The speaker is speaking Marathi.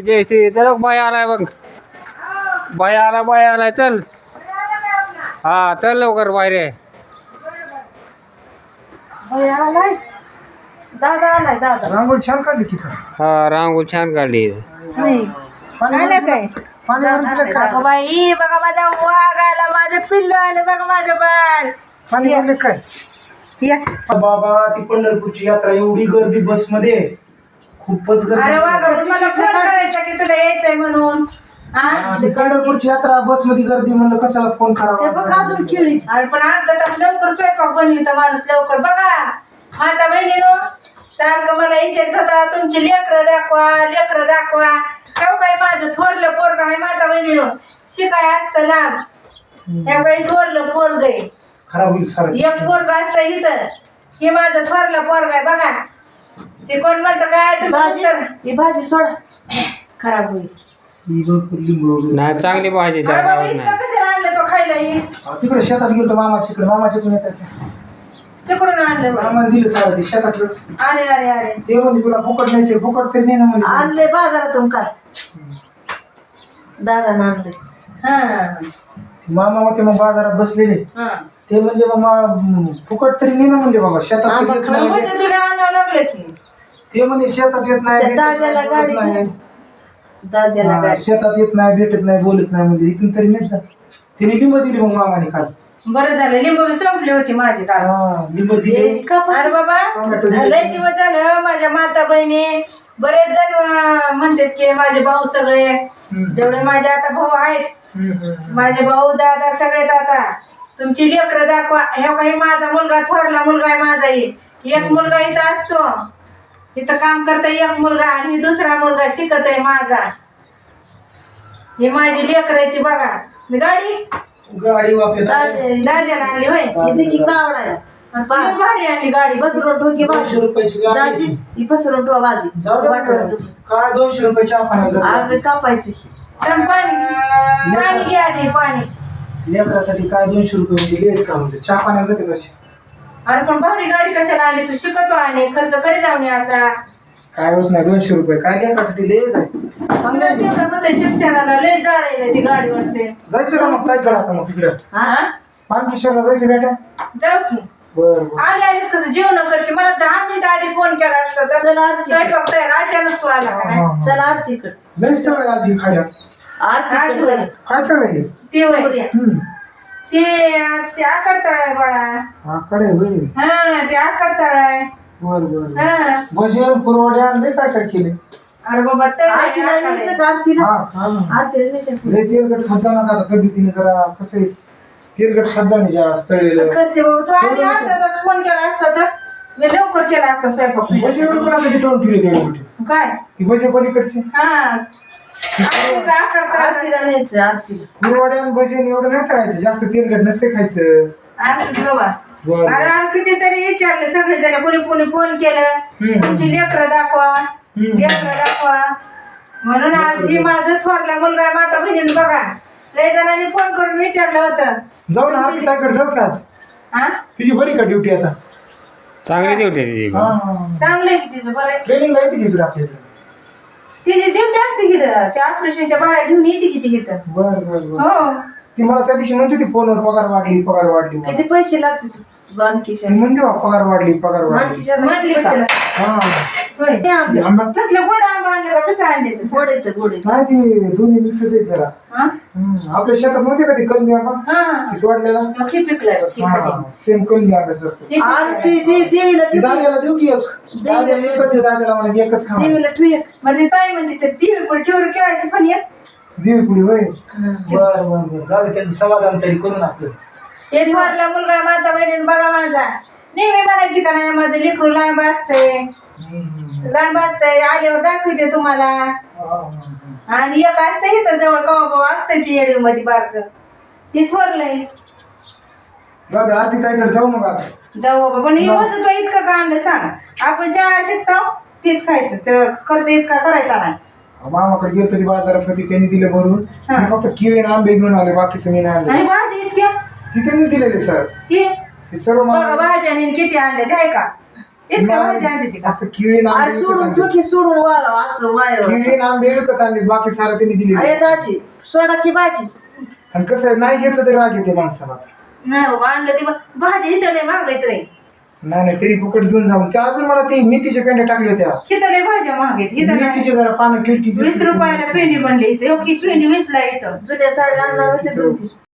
जयश्री चल बाय आलाय बघ. बाय आला बाय आलाय. चल. हा चल लवकर बाहेर दादा आलाय दादा. रांगोळी छान काढली की हा रांगोळी छान काढली. नाही. आलं काय बाई बघा माझा वाघ आला माझं पिल्लू आलं बघा माझं बाळ. पाणी भरलं काय? या. बाबा ती पंढरपूरची यात्रा एवढी गर्दी बसमध्ये खूपच अरे वाघ गर्दी मला फोन करायचा. यायचंय म्हणून. हा? हा, ती पंढरपूरची यात्रा बसमध्ये गर्दी म्हणलं कशाला फोन करावा? केळी अरे पण अर्धा तास लवकर स्वयंपाक बनविता माणूस लवकर. बघा. माझा बहिणीनो सारखं मला इच्छित होता तुमची लेकरं दाखवा लेकरं दाखवा. ठेव काय माझं थोरलं पोरग आहे माझा बहिणीनो. शिकाय असतं लांब. ह्या काही थोरलं पोरग आहे. खराब होईल सारं. एक पोरग असतं इथं. हे माझं थोरलं पोरग आहे बघा. ते कोण म्हणतं काय? तुम्ही उत्तर- ही भाजी सोडा. खराब होईल. भरपूर लिंबू वगैरे. नाही चांगली भाजी अरे त्या बाबा गावात इतकं नाही. कशाला आणलं तो खायला हा, तिकडे शेतात गेलो मामाच्या इकडे मामाच्या येतात तिकडून आणलं बाई. मामाने दिलं सारं ते शेतातलंच. अरे अरे अरे. ते म्हणजे तुला फुकट न्यायचे फुकट तरी नाही ना म्हणजे आणले बाजारातून काय दादा आणले हा. मामा होते मग बाजारात बसलेले. हा. ते म्हणजे मग मा- फुकट तरी नाही ना म्हणजे बाबा शेतात तर नाही. म्हणजे तुला आणावं लागलं की. ते म्हणजे शेतात येत नाही त्या नाही, गाडी. दाद्याला हा, गाडी शेतात येत नाही भेटत नाही बोलत नाही म्हणजे इथून तरी जा. तिने लिंब दिली मग मामाने काल बरं झालं लिंबू बी संपली होती माझी काल हा लिंब दिली. हे अरे बाबा टोमॅटो दिले. लय दिवस झालं माझ्या माता बहिणी. बरेच जण अं, म्हणतात की माझे भाऊ सगळे. जेवढे माझे आता भाऊ आहेत. हम्म, हम्म. माझे भाऊ दादा सगळेत आता. तुमची लेकरं दाखवा. हे काही माझा मुलगा थोरला मुलगा आहे माझा ही. एक मुलगा इथं असतो. इथं काम करता एक मुलगा आणि दुसरा मुलगा शिकत आहे माझा. ही माझी लेकर आहे ती बघा. गाडी? गाडी दाद्याला आणली होय. इथे की कावडा आहे. आणि पहा, लय भारी आणली गाडी. बस बसरून ठोकी दोनशे भाजी रुपयाची गाडी दाजी ही भाजी जाऊ दे. काय दोनशे रुपयाची आपण आम्ही कापायची. पाणी. पाणी घ्या आधी पाणी. लेकरासाठी काय दोनशे रुपये म्हणजे का म्हणजे? चहा पाण्यात जाते कसे अरे पण भारी गाडी कशाला आणली? तू शिकतो आणि खर्च करी जाऊन असा. काय होत नाही दोनशे रुपये. काय लेकरासाठी लिहित काय चांगलं आहे. शिक्षणाला लय जाळायला ती गाडी वाटते जायचं का मग? काय आता मग तिकडे. हा? पानकिशोरला जायचं बेटा? जाऊ की. बर बर. आले आलेच कसं जेवण करते. मला दहा मिनिट आधी फोन केला असता तर चला स्वयंपाक तयार अचानक तू आला का? नाही? चला आजी खायला. काय ते. हम्म. ते ते आकडतळ आहे बाळा. आकडे होय हा ते आकडतळ आहे बर बर हा. भजन कुरवडे आणले काय काय केले? अरे बाबा तळ आहे, आरतीला आकडे. न्यायचं का आरतीला हा हा. आरतीला न्यायचं लय तेलकट खात जाऊ नका आता तब्येतीने जरा कसं आहे, तेलकट खात जाणे जास्त तळलेलं करते बाबा तू आधी अर्धा तास फोन केला असता तर मी लवकर केला असता स्वयंपाक. एवढं कोणासाठी तळून ठेवले तेवढे मोठे? काय? ती भजे पलीकडचे. हा. आरतीला न्यायचं आरतीला. भजन एवढं नाही करायचं जास्त तेलकट नसते खायचं. बाबा. बर. अरे अरे कितीतरी विचारले सगळे जण कोणी कोणी फोन केलं. हम्म. तुमची लेकरं दाखवा हम्म. लेकरं दाखवा. म्हणून आज ही माझं थोरला मुलगा आहे, माता बहिणीनं बघा. लय जणांनी फोन करून विचारलं होतं. जाऊ ना आरती ताईकडे जाऊ का आज? हा तुझी बरी का ड्युटी आता? चांगली ड्युटी आहे तिची. चांगलं आहे की तिचं बरं आहे. ट्रेनिंग येते की आपल्याकडे तिने ड्युटी असते की. त्या ऑपरेशनच्या बाहेर घेऊन येते किती इथं बर बर बर. हो. ती मला त्या दिवशी म्हणते ती फोनवर पगार वाढली पगार वाढली. किती पैसे लागतात ती म्हणते बा, पगार वाढली पगार वाढली. म्हणली? हा. होय ते आंबे. आंबा. तसलं गोड आंबा आणलं का कसं आणले तसं गोड येतं गोड येतं. नाही ती दोन्ही मिक्सच आहेत जरा. हा? हम्म. आपल्या शेतात नव्हते का ते कलमी आंबा? हा. ते तोडलेला? मग पिकलाय बघ, खाली. सेम कलमी आंब्यासारखं ही देवीला ती ठेव दाद्याला देऊ की एक? दाद्याला एकच दे दाद्याला मला एकच खा देवीला एक. ते ताई म्हणते ते पण खेळायची पण एक. देवी पुढे होय? बर बर बर. जाऊ दे त्यांचं समाधान तरी करून आपलं. हे थोरला मुलगा माता बहिणीनं बघा माझा. नेहमी म्हणायची का नाही माझं लेकरू लांब हम्म. लांब असतंय आल्यावर दाखवते तुम्हाला. आणि एक असतंय इथं जवळ कवा भाऊ असतंय ती येडीवमध्ये बारक. हे थोरलंय. जाऊ दे आरती ताईकडे जाऊ मग आज. जाऊ बाबा पण वजन तो इतकं का आणलं सांग. आपण शाळा शिकतो तेच खायचं तर खर्च इतका करायचा नाही. मामाकडे गेलो ती बाजारात ती त्यांनी दिले भरून. हा. मी फक्त किळे आणि आंबे घेऊन आले बाकीचं मी नाही आणले. आणि भाजी इतक्या? ती त्यांनी दिलेले सर. ते हे सर्व बघा मला भाज्याने किती आणले ते आहे का? इतक्या भाजी आणते ती का? फक्त केळी आज सोडून सोडून वाळव असं वायर केळी विकत आणले बाकी सारं त्यांनी दिले अरे दाजी सोडा की भाजी. आणि कसं आहे, नाही घेतलं तरी राग येते माणसाला नाही बाबा आणलं ती भाजी इथं लय महागाईत रे नाही नाही तरी फुकट घेऊन जाऊन. त्या अजून मला ती मेथीच्या पेंड्या टाकल्या होत्या. इथं लय भाज्या महागाईत इथं नाही मेथीचे जरा पानं खिडकी वीस रुपयाला पेंडी म्हणली इथं. एवढी पेंडी वीसला इथं. जुन्या साड्या आणणार होते दोन तीन.